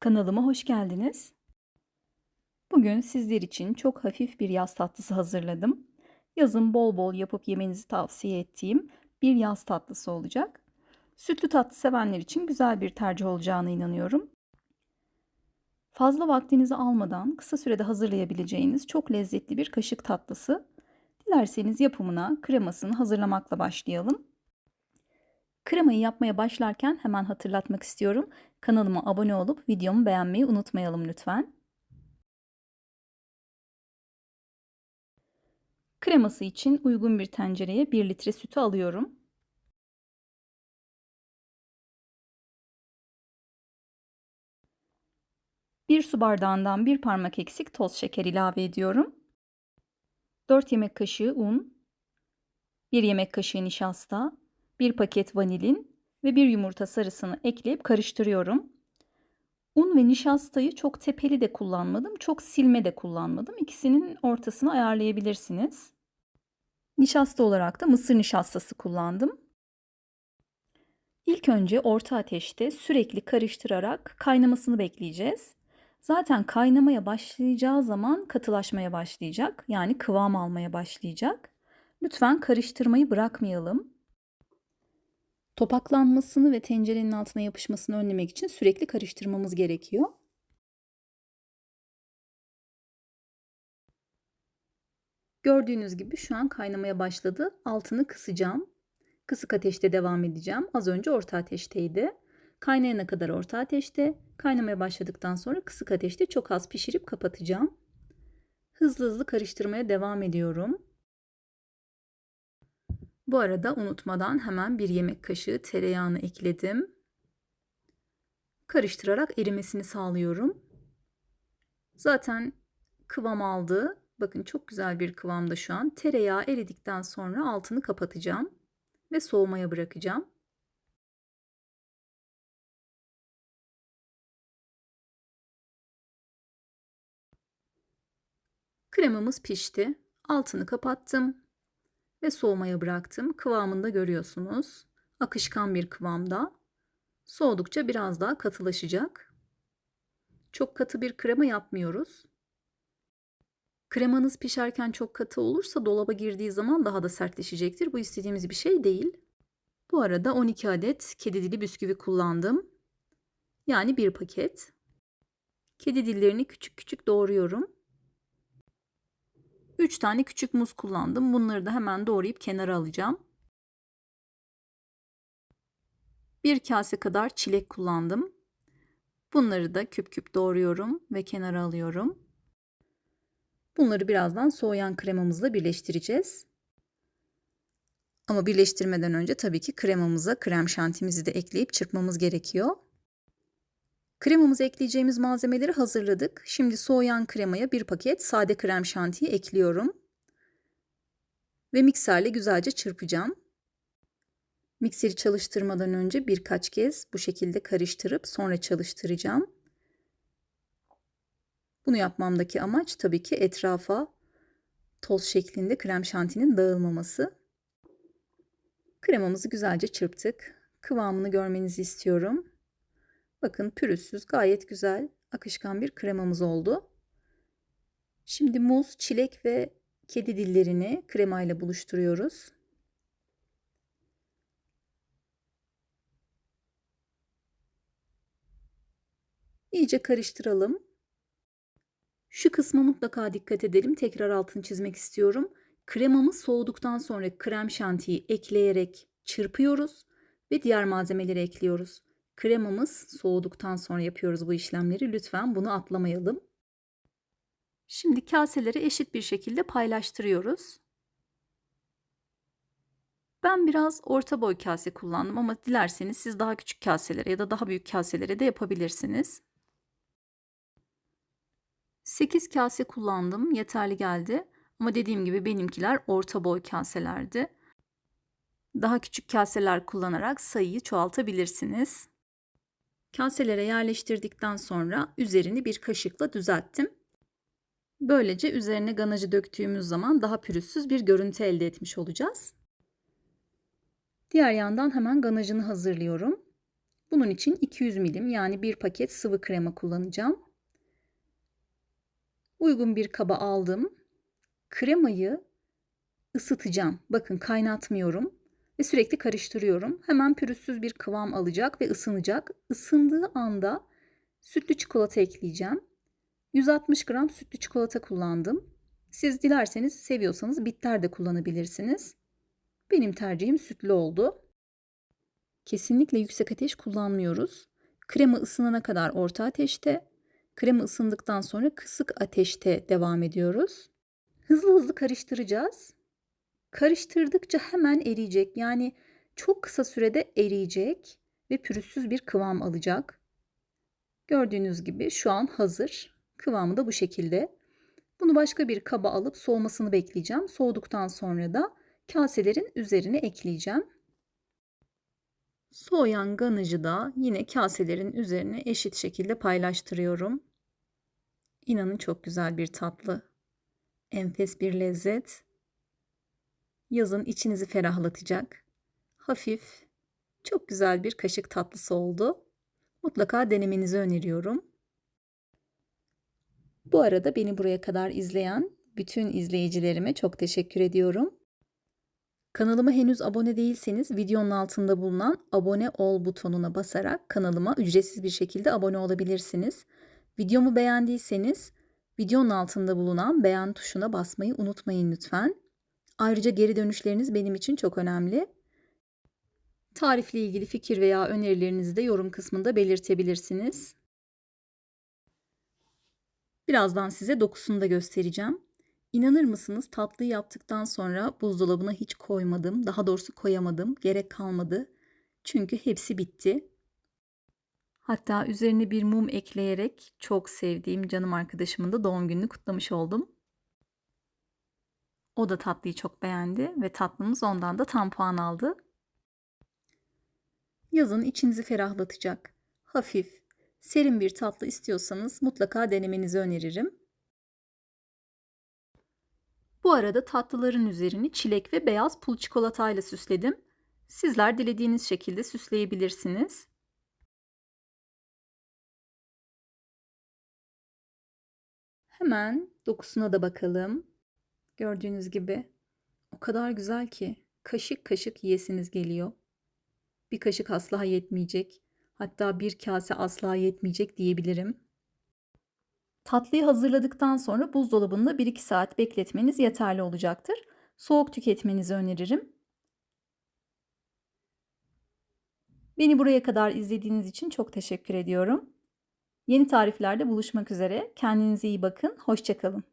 Kanalıma hoş geldiniz. Bugün sizler için çok hafif bir yaz tatlısı hazırladım. Yazın bol bol yapıp yemenizi tavsiye ettiğim bir yaz tatlısı olacak. Sütlü tatlı sevenler için güzel bir tercih olacağına inanıyorum. Fazla vaktinizi almadan kısa sürede hazırlayabileceğiniz çok lezzetli bir kaşık tatlısı. Dilerseniz yapımına, kremasını hazırlamakla başlayalım. Kremayı yapmaya başlarken hemen hatırlatmak istiyorum. Kanalıma abone olup videomu beğenmeyi unutmayalım lütfen. Kreması için uygun bir tencereye 1 litre sütü alıyorum. Bir su bardağından bir parmak eksik toz şeker ilave ediyorum. 4 yemek kaşığı un, 1 yemek kaşığı nişasta, 1 paket vanilin ve 1 yumurta sarısını ekleyip karıştırıyorum. Un ve nişastayı çok tepeli de kullanmadım, çok silme de kullanmadım. İkisinin ortasını ayarlayabilirsiniz. Nişasta olarak da mısır nişastası kullandım. İlk önce orta ateşte sürekli karıştırarak kaynamasını bekleyeceğiz. Zaten kaynamaya başlayacağı zaman katılaşmaya başlayacak. Yani kıvam almaya başlayacak. Lütfen karıştırmayı bırakmayalım. Topaklanmasını ve tencerenin altına yapışmasını önlemek için sürekli karıştırmamız gerekiyor. Gördüğünüz gibi şu an kaynamaya başladı. Altını kısacağım. Kısık ateşte devam edeceğim. Az önce orta ateşteydi. Kaynayana kadar orta ateşte, kaynamaya başladıktan sonra kısık ateşte çok az pişirip kapatacağım. Hızlı hızlı karıştırmaya devam ediyorum. Bu arada unutmadan hemen bir yemek kaşığı tereyağını ekledim. Karıştırarak erimesini sağlıyorum. Zaten kıvam aldı. Bakın çok güzel bir kıvamda şu an. Tereyağı eridikten sonra altını kapatacağım ve soğumaya bırakacağım. Kremamız pişti. Altını kapattım ve soğumaya bıraktım. Kıvamında görüyorsunuz. Akışkan bir kıvamda. Soğudukça biraz daha katılaşacak. Çok katı bir krema yapmıyoruz. Kremanız pişerken çok katı olursa dolaba girdiği zaman daha da sertleşecektir. Bu istediğimiz bir şey değil. Bu arada 12 adet kedi dili bisküvi kullandım. Yani bir paket. Kedi dillerini küçük küçük doğruyorum. 3 tane küçük muz kullandım. Bunları da hemen doğrayıp kenara alacağım. Bir kase kadar çilek kullandım. Bunları da küp küp doğruyorum ve kenara alıyorum. Bunları birazdan soğuyan kremamızla birleştireceğiz. Ama birleştirmeden önce tabii ki kremamıza krem şantimizi de ekleyip çırpmamız gerekiyor. Kremamıza ekleyeceğimiz malzemeleri hazırladık. Şimdi soğuyan kremaya bir paket sade krem şantiyi ekliyorum. Ve mikserle güzelce çırpacağım. Mikseri çalıştırmadan önce birkaç kez bu şekilde karıştırıp sonra çalıştıracağım. Bunu yapmamdaki amaç tabii ki etrafa toz şeklinde krem şantinin dağılmaması. Kremamızı güzelce çırptık. Kıvamını görmenizi istiyorum. Bakın pürüzsüz gayet güzel akışkan bir kremamız oldu. Şimdi muz, çilek ve kedi dillerini kremayla buluşturuyoruz. İyice karıştıralım. Şu kısma mutlaka dikkat edelim. Tekrar altını çizmek istiyorum. Kremamız soğuduktan sonra krem şantiyi ekleyerek çırpıyoruz ve diğer malzemeleri ekliyoruz. Kremamız soğuduktan sonra yapıyoruz bu işlemleri. Lütfen bunu atlamayalım. Şimdi kaseleri eşit bir şekilde paylaştırıyoruz. Ben biraz orta boy kase kullandım ama dilerseniz siz daha küçük kaselere ya da daha büyük kaselere de yapabilirsiniz. 8 kase kullandım. Yeterli geldi. Ama dediğim gibi benimkiler orta boy kaselerdi. Daha küçük kaseler kullanarak sayıyı çoğaltabilirsiniz. Kaselere yerleştirdikten sonra üzerini bir kaşıkla düzelttim. Böylece üzerine ganajı döktüğümüz zaman daha pürüzsüz bir görüntü elde etmiş olacağız. Diğer yandan hemen ganajını hazırlıyorum. Bunun için 200 milim yani bir paket sıvı krema kullanacağım. Uygun bir kaba aldım. Kremayı ısıtacağım. Bakın kaynatmıyorum ve sürekli karıştırıyorum. Hemen pürüzsüz bir kıvam alacak ve ısınacak. Isındığı anda sütlü çikolata ekleyeceğim. 160 gram sütlü çikolata kullandım. Siz dilerseniz seviyorsanız bitter de kullanabilirsiniz. Benim tercihim sütlü oldu. Kesinlikle yüksek ateş kullanmıyoruz. Krema ısınana kadar orta ateşte, krema ısındıktan sonra kısık ateşte devam ediyoruz. Hızlı hızlı karıştıracağız. Karıştırdıkça hemen eriyecek. Yani çok kısa sürede eriyecek ve pürüzsüz bir kıvam alacak. Gördüğünüz gibi şu an hazır. Kıvamı da bu şekilde. Bunu başka bir kaba alıp soğumasını bekleyeceğim. Soğuduktan sonra da kaselerin üzerine ekleyeceğim. Soğuyan ganajı da yine kaselerin üzerine eşit şekilde paylaştırıyorum. İnanın çok güzel bir tatlı. Enfes bir lezzet. Yazın içinizi ferahlatacak. Hafif, çok güzel bir kaşık tatlısı oldu. Mutlaka denemenizi öneriyorum. Bu arada beni buraya kadar izleyen bütün izleyicilerime çok teşekkür ediyorum. Kanalıma henüz abone değilseniz videonun altında bulunan abone ol butonuna basarak kanalıma ücretsiz bir şekilde abone olabilirsiniz. Videomu beğendiyseniz videonun altında bulunan beğen tuşuna basmayı unutmayın lütfen. Ayrıca geri dönüşleriniz benim için çok önemli. Tarifle ilgili fikir veya önerilerinizi de yorum kısmında belirtebilirsiniz. Birazdan size dokusunu da göstereceğim. İnanır mısınız tatlıyı yaptıktan sonra buzdolabına hiç koymadım. Daha doğrusu koyamadım. Gerek kalmadı. Çünkü hepsi bitti. Hatta üzerine bir mum ekleyerek çok sevdiğim canım arkadaşımın da doğum gününü kutlamış oldum. O da tatlıyı çok beğendi ve tatlımız ondan da tam puan aldı. Yazın içinizi ferahlatacak, hafif, serin bir tatlı istiyorsanız mutlaka denemenizi öneririm. Bu arada tatlıların üzerini çilek ve beyaz pul çikolatayla süsledim. Sizler dilediğiniz şekilde süsleyebilirsiniz. Hemen dokusuna da bakalım. Gördüğünüz gibi o kadar güzel ki kaşık kaşık yiyesiniz geliyor. Bir kaşık asla yetmeyecek. Hatta bir kase asla yetmeyecek diyebilirim. Tatlıyı hazırladıktan sonra buzdolabında 1-2 saat bekletmeniz yeterli olacaktır. Soğuk tüketmenizi öneririm. Beni buraya kadar izlediğiniz için çok teşekkür ediyorum. Yeni tariflerde buluşmak üzere. Kendinize iyi bakın. Hoşçakalın.